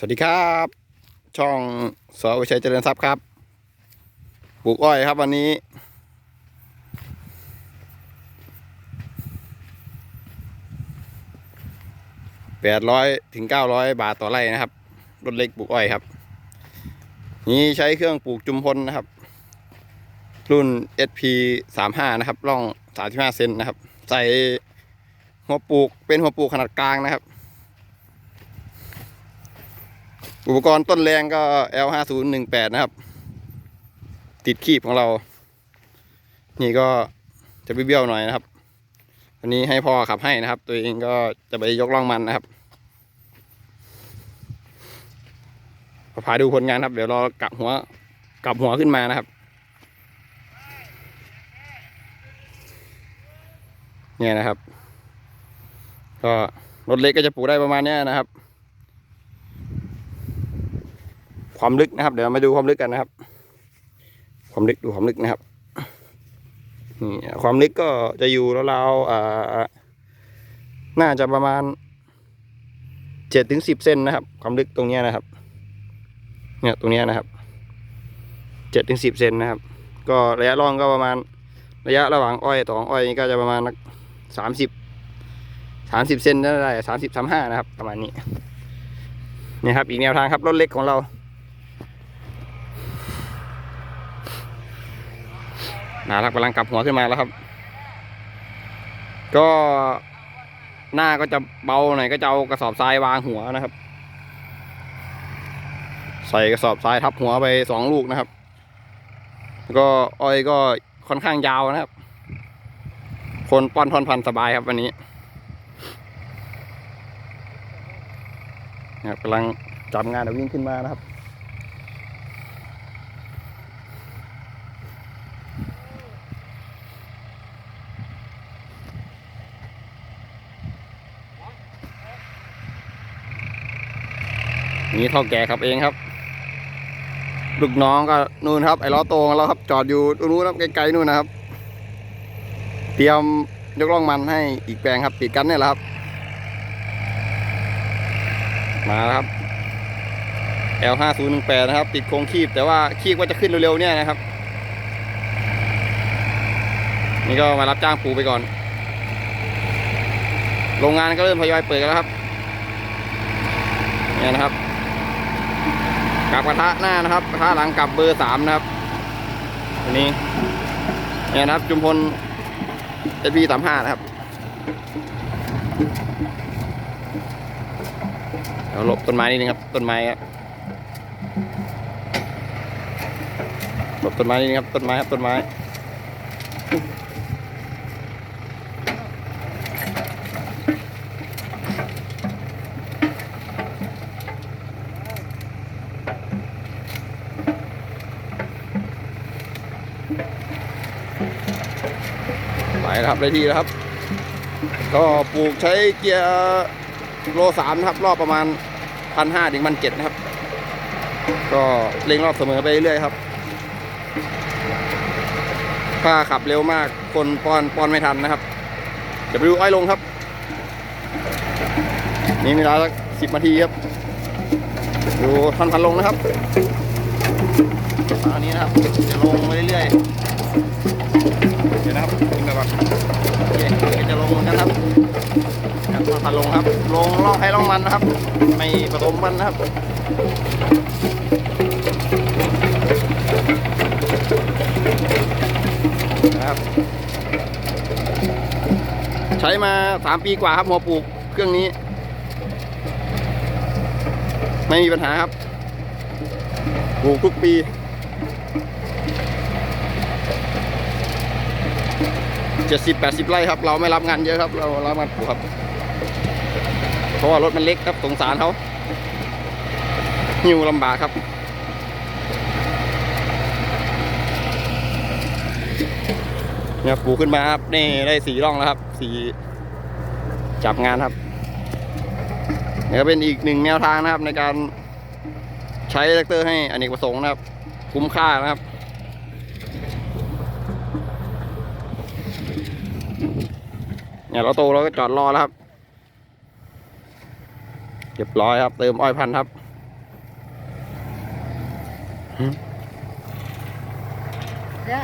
สวัสดีครับ ช่องสวิชัยเจริญทรัพย์ครับปลูกอ้อยครับวันนี้ แปดร้อยถึงเก้าร้อยบาทต่อไร่นะครับรถเล็กปลูกอ้อยครับ นี้ใช้เครื่องปลูกจุมพลนะครับ รุ่น SP 3 5 นะครับ ร่อง 35 เซนนะครับ ใส่หัวปลูกเป็นหัวปลูกขนาดกลางนะครับ อุปกรณ์ต้นแรงก็ L5018 นะครับ ติดคีบของเรา นี่ก็จะเบี้ยวๆหน่อยนะครับ อันนี้ให้พ่อขับให้นะครับ ตัวเองก็จะไปยกล่องมันนะครับพาดูผลงานครับ เดี๋ยวเรอกลับหัวกลับหัวขึ้นมานะครับ เนี่ยนะครับ ก็รถเล็กก็จะปลูกได้ประมาณนี้นะครับ ความลึกนะครับ เดี๋ยวมาดูความลึกกันนะครับ ความลึกดูความลึกนะครับนี่ความลึกก็จะอยู่ราวๆอ่าน่าจะประมาณเจ็ดถึงสิบเซนนะครับ ความลึกตรงนี้นะครับ เนี่ยตรงนี้นะครับเจ็ดถึงสิบเซนนะครับ ก็ระยะร่องก็ประมาณระยะระหว่างอ้อยต่ออ้อยนี่ก็จะประมาณสามสิบสามสิบเซนได้สามสิบสามห้านะครับ ประมาณนี้นี่ครับ อีกแนวทางครับรถเล็กของเรา นะครับกำลังกลับหัวขึ้นมาแล้วครับ ก็หน้าก็จะเบาหน่อยก็จะเอากระสอบทรายวางหัวนะครับ ใส่กระสอบทรายทับหัวไปสองลูกนะครับ ก็อ้อยก็ค่อนข้างยาวนะครับ คนป้อนทอนพันสบายครับวันนี้นะครับกำลังจับงานเดี๋ยววิ่งขึ้นมานะครับ นี่เท่าแก่ครับเองครับ ลูกน้องก็นู่นครับ ไอ้ล้อโตของเราครับจอดอยู่ตรงนู้นครับไกลๆนู่นนะครับ เตรียมยกล่องมันให้อีกแปลงครับติดกันเนี่ยแหละครับ มาแล้วครับ L 5 0 1 8 นะครับ ติดโครงคีบแต่ว่าคีบว่าจะขึ้นเร็วๆเนี่ยนะครับ นี่ก็มารับจ้างปูไปก่อน โรงงานก็เริ่มทยอยเปิดกันแล้วครับเนี่ยนะครับ กับกระทะหน้านะครับกระทะหลังกับเบอร์สามนะครับอันนี้เนี่ยนะครับ จุมพลเอพีสามห้านะครับเราหลบต้นไม้นิดนึงครับ ต้นไม้ครับหลบต้นไม้นิดนึงครับ ต้นไม้ครับ ต้นไม้ ไปแล้วครับได้ที่แล้วครับ ก็ปลูกใช้เกียร์โลสามครับ รอบประมาณพันห้าถึงพันเจ็ดนะครับ ก็เร่งรอบเสมอไปเรื่อยๆครับ ถ้าขับเร็วมากคนป้อนป้อนไม่ทันนะครับ เดี๋ยวไปดูอ้อยลงครับ นี่เวลาสักสิบนาทีครับ ดูทันพันลงนะครับอันนี้นะครับจะลงไปเรื่อยๆเดี๋ยวนะครับ ก่อนโอเคจะลงนะครับครับมาพันลงครับ ลงล่องให้ล่องมันนะครับ ไม่ผสมมันนะครับนะครับ ใช้มาสามปีกว่าครับหัวปลูกเครื่องนี้ ไม่มีปัญหาครับปลูกทุกปี เจ็ดสิบแปดสิบไร่ครับ เราไม่รับงานเยอะครับ เรารับงานปลูกครับ เพราะว่ารถมันเล็กครับสงสารเขาหิวลำบากครับเนี่ยปลูกขึ้นมาครับ นี่ได้สีร่องแล้วครับสีจับงานครับเนี่ก็เป็นอีกหนึ่งแนวทางนะครับในการใช้แท็กเตอร์ให้อเนกประสงค์นะครับ คุ้มค่านะครับ เนี่ยเราตู้เราก็จอดรอแล้วครับเรียบร้อยครับ เติมอ้อยพันครับเนี่ย